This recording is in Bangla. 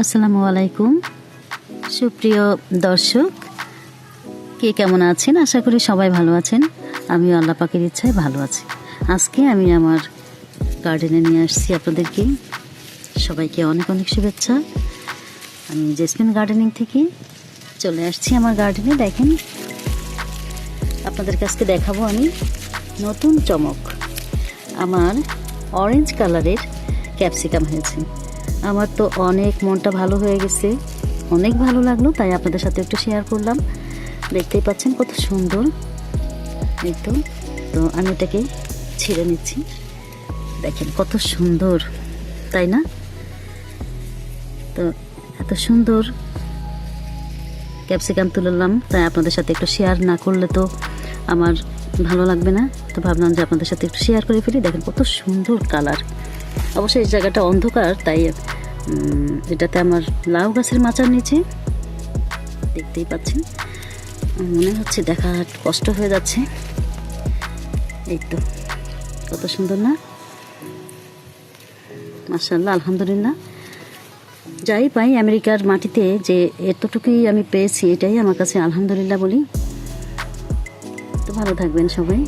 আসসালামু আলাইকুম। সুপ্রিয় দর্শক, কে কেমন আছেন? আশা করি সবাই ভালো আছেন। আমি আল্লাহ পাকের ইচ্ছায় ভালো আছি। আজকে আমি আমার গার্ডেনে নিয়ে আসছি আপনাদেরকে। সবাইকে অনেক অনেক শুভেচ্ছা। আমি জেসমিন গার্ডেনিং থেকে চলে আসছি আমার গার্ডেনে দেখেন আপনাদের কাছকে দেখাবো আমি নতুন চমক। আমার অরেঞ্জ কালারের ক্যাপসিকাম হয়েছে। আমার তো অনেক মনটা ভালো হয়ে গেছে। অনেক ভালো লাগল, তাই আপনাদের সাথে একটু শেয়ার করলাম। দেখতেই পাচ্ছেন কত সুন্দর। তো তো আমি এটাকে ছিঁড়ে নিচ্ছি। দেখেন কত সুন্দর, তাই না? তো এত সুন্দর ক্যাপসিকাম তুললাম তাই আপনাদের সাথে একটু শেয়ার না করলে তো আমার ভালো লাগবে না। তো ভাবলাম যে আপনাদের সাথে একটু শেয়ার করে ফেলি। দেখেন কত সুন্দর কালার অবশ্যই এই জায়গাটা অন্ধকার, তাই এটাতে আমার লাউ গাছের মাচার নিচে, দেখতেই পাচ্ছেন। মনে হচ্ছে দেখা কষ্ট হয়ে যাচ্ছে। এই তো, কত সুন্দর না? মার্শাল্লাহ আলহামদুলিল্লাহ। যাই পাই, আমেরিকার মাটিতে যে এতটুকুই আমি পেয়েছি, এটাই আমার কাছে আলহামদুলিল্লাহ বলি। তো ভালো থাকবেন সবাই।